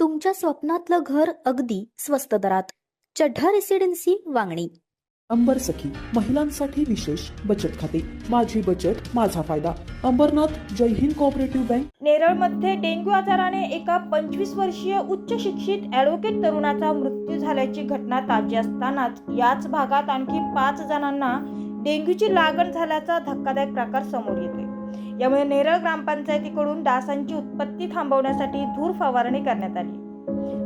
तुमच्या स्वप्नातलं घर अगदी स्वस्त दरात. चढ्ढा रेसिडेन्सी वांगणी. अंबर सखी महिलांसाठी विशेष बचत खाते. माझी बचत माझा फायदा. अंबरनाथ जय हिंद कोऑपरेटिव्ह बँक नेरळमध्ये डेंग्यू आजाराने एका पंचवीस वर्षीय उच्च शिक्षित ॲडव्होकेट तरुणाचा मृत्यू झाल्याची घटना ताजी असतानाच याच भागात आणखी पाच जणांना डेंग्यूची लागण झाल्याचा धक्कादायक प्रकार समोर येतोय. यामुळे नेरळ ग्रामपंचायतीकडून डासांची उत्पत्ती थांबवण्यासाठी धूर फवारणी करण्यात आली.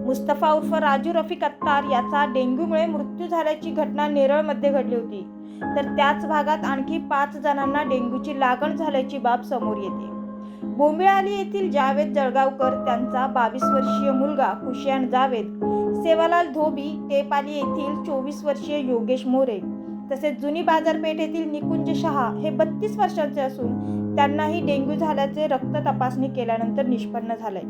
मुस्तफा उर्फ राजू रफिक अत्तार याचा डेंग्यूमुळे मृत्यू झाल्याची घटना नेरळमध्ये घडली होती. तर त्याच भागात आणखी पाच जणांना डेंग्यूची लागण झाल्याची बाब समोर येते. बोंबिळाली येथील जावेद जळगावकर त्यांचा बावीस वर्षीय मुलगा कुशियान जावेद सेवालाल धोबी टेपाली येथील चोवीस वर्षीय योगेश मोरे तसेच जुनी बाजारपेठ येथील निकुंज शहा हे बत्तीस वर्षांचे असून त्यांनाही डेंग्यू झाल्याचे रक्त तपासणी केल्यानंतर निष्पन्न झालंय.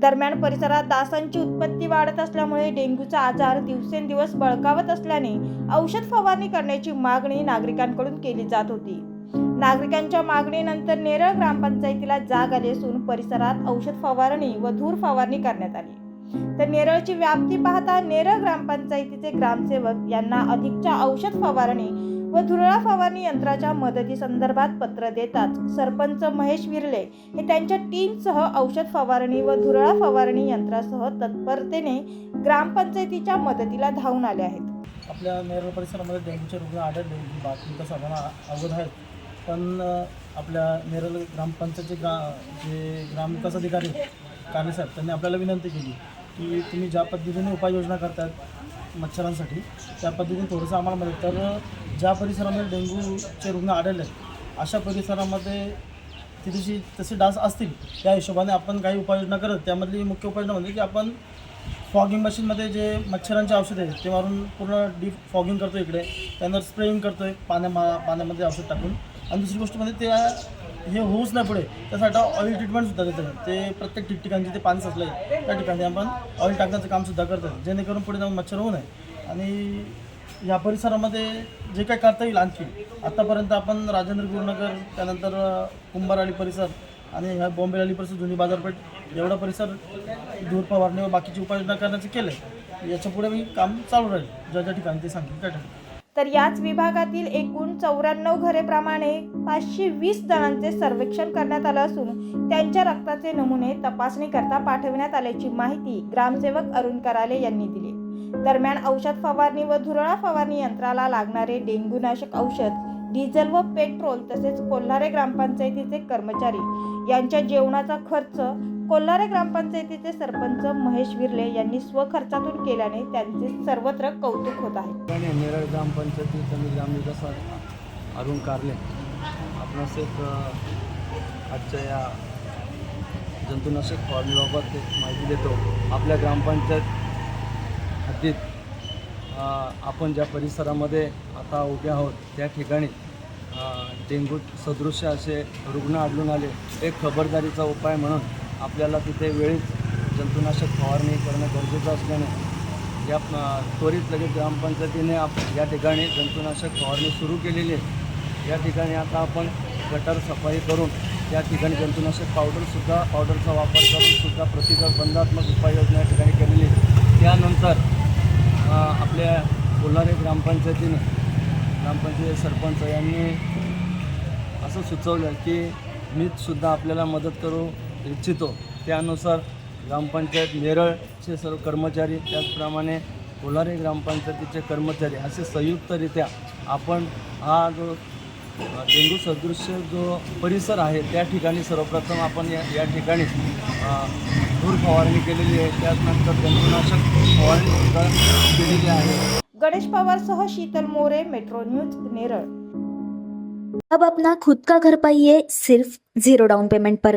दरम्यान परिसरात डासांची उत्पत्ती वाढत असल्यामुळे डेंग्यूचा आजार दिवसेंदिवस बळकावत असल्याने औषध फवारणी करण्याची मागणी नागरिकांकडून केली जात होती. नागरिकांच्या मागणीनंतर नेरळ ग्रामपंचायतीला जाग आली असून परिसरात औषध फवारणी व धूर फवारणी करण्यात आली. तर नेरळची व्याप्ती पाहता नेरळ ग्रामपंचायतीचे ग्रामसेवक यांना अधिकच्या औषध फवारणी व धुरळा फवारणी यंत्राच्या मदतीसंदर्भात पत्र देतात. सरपंच महेश विरले हे त्यांच्या टीमसह औषध फवारणी व धुरळा फवारणी यंत्रासह तत्परतेने ग्रामपंचायतीच्या मदतीला धावून आले आहेत. आपल्या नेरळ परिसरामध्ये डेंग्यूचे रुग्ण आढळले ही बातमी तसं आम्हाला अवगत आहेत पण आपल्या नेरळ ग्रामपंचायतचे ग्रा जे ग्रामविकास अधिकारी काने साहेब त्यांनी आपल्याला विनंती केली. की तुम्ही ज्या पद्धतीने उपाययोजना करतात मच्छरांसाठी त्या पद्धतीने थोडंसं आम्हाला मदत तर ज्या परिसरामध्ये डेंग्यूचे रुग्ण आढळले आहेत, अशा परिसरामध्ये तिथेशी तसे डास असतील त्या हिशोबाने आपण काही उपाययोजना करत त्यामधली मुख्य उपाययोजना म्हणजे की आपण फॉगिंग मशीनमध्ये जे मच्छरांचे औषध आहे ते मारून पूर्ण डीप फॉगिंग करतो इकडे त्यानंतर स्प्रेइंग करतो आहे पाण्या पाण्यामध्ये औषध टाकून. आणि दुसरी गोष्ट म्हणजे त्या हे होऊच नाही पुढे. त्यासाठी ऑइल ट्रीटमेंटसुद्धा देतात. ते प्रत्येक ठिकठिकाणचे ते पाणी साचलं आहे त्या ठिकाणी आपण ऑइल टाकण्याचं कामसुद्धा करतात. जेणेकरून पुढे जाऊन मच्छर होऊ नये. आणि या परिसरामध्ये जे काही करता येईल आणखी. आत्तापर्यंत आपण राजेंद्र गुरुनगर त्यानंतर कुंभारवाडी परिसर आणि ह्या बॉम्बेवाली परिसर जुनी बाजारपेठ एवढा परिसर धूर फवारणी व बाकीची उपाययोजना करण्याचं केलं याच्यापुढे याच्यापुढे मी काम चालू राहील. ज्या ज्या ठिकाणी ते सांगतील त्या ठिकाणी. तर याच विभागातील एकूण चौऱ्याण्णव घरेप्रमाणे पाचशे वीस जणांचे सर्वेक्षण करण्यात आलं असून त्यांच्या रक्ताचे नमुने तपासणीकरता पाठविण्यात आल्याची माहिती ग्रामसेवक अरुण कराले यांनी दिली. दरम्यान औषध फवारणी व धुरळा फवारणी यंत्राला लागणारे डेंग्यूनाशक औषध डिझेल व पेट्रोल तसेच कोल्हारे ग्रामपंचायतीचे कर्मचारी यांच्या जेवणाचा खर्च कोल्हारे ग्रामपंचायतीचे सरपंच महेश विर्ले यांनी स्वखर्चातून केल्याने त्यांचे सर्वत्र कौतुक होत आहे. आणि नेरळ ग्रामपंचायतीचा मी ग्रामविकास अरुण कारले आपणास एक आजच्या या जंतुनाशक फवारणीबाबत एक माहिती देतो. आपल्या ग्रामपंचायत हद्दीत आपण ज्या परिसरामध्ये आता उभे आहोत त्या ठिकाणी डेंगू डेंग्यू सदृश्य असे रुग्ण आढळून आले. एक खबरदारीचा उपाय म्हणून आपल्याला तिथे वेळीच जंतुनाशक फवारणी करणं गरजेचं असल्याने या त्वरित लगेच ग्रामपंचायतीने आप या ठिकाणी जंतुनाशक फवारणी सुरू केलेली आहे. या ठिकाणी आता आपण गटर सफाई करून या ठिकाणी जंतुनाशक पावडरसुद्धा पावडरचा वापर करूनसुद्धा प्रतिकार बंधात्मक उपाययोजना या ठिकाणी केलेली आहे. त्यानंतर आपल्या कोल्हारे ग्रामपंचायतीने ग्रामपंचायत सरपंच यांनी असं सुचवलं की मीचसुद्धा आपल्याला मदत करू. इच्छितो. त्यानुसार ग्रामपंचायत नेरळचे सर्व कर्मचारी त्याचप्रमाणे कोल्हारे ग्रामपंचायतीचे कर्मचारी असे संयुक्तरित्या आपण हा जो अ, डेंग्यू सदृश्य जो परिसर आहे त्या ठिकाणी सर्वप्रथम आपण या या ठिकाणी धूर फवारणी केलेली आहे. त्यानंतर जंतुनाशक फवारणी केलेली आहे. गणेश पवारसह शीतल मोरे मेट्रो न्यूज नेरळ. अब अपना खुद का घर पाइए सिर्फ जीरो डाउन पेमेंट पर।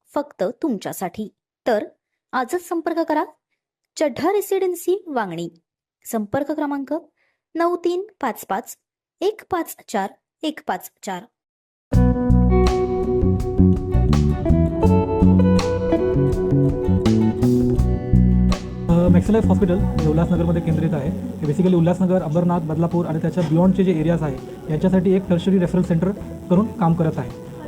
फक्त तुमच्यासाठी. तर आजच संपर्क करा. चढ्ढा रेसिडेन्सी वांगणी. संपर्क क्रमांक नऊ तीन पाच पाच एक पाच चार एक पाच चार. मॅक्सिलाईफ हॉस्पिटल जे उल्हासनगरमध्ये केंद्रित आहे. हे बेसिकली उल्हासनगर अंबरनाथ बदलापूर आणि त्याच्या बियॉन्डचे जे एरियाज आहे यांच्यासाठी एक टर्शरी रेफरल सेंटर करून काम करत आहे.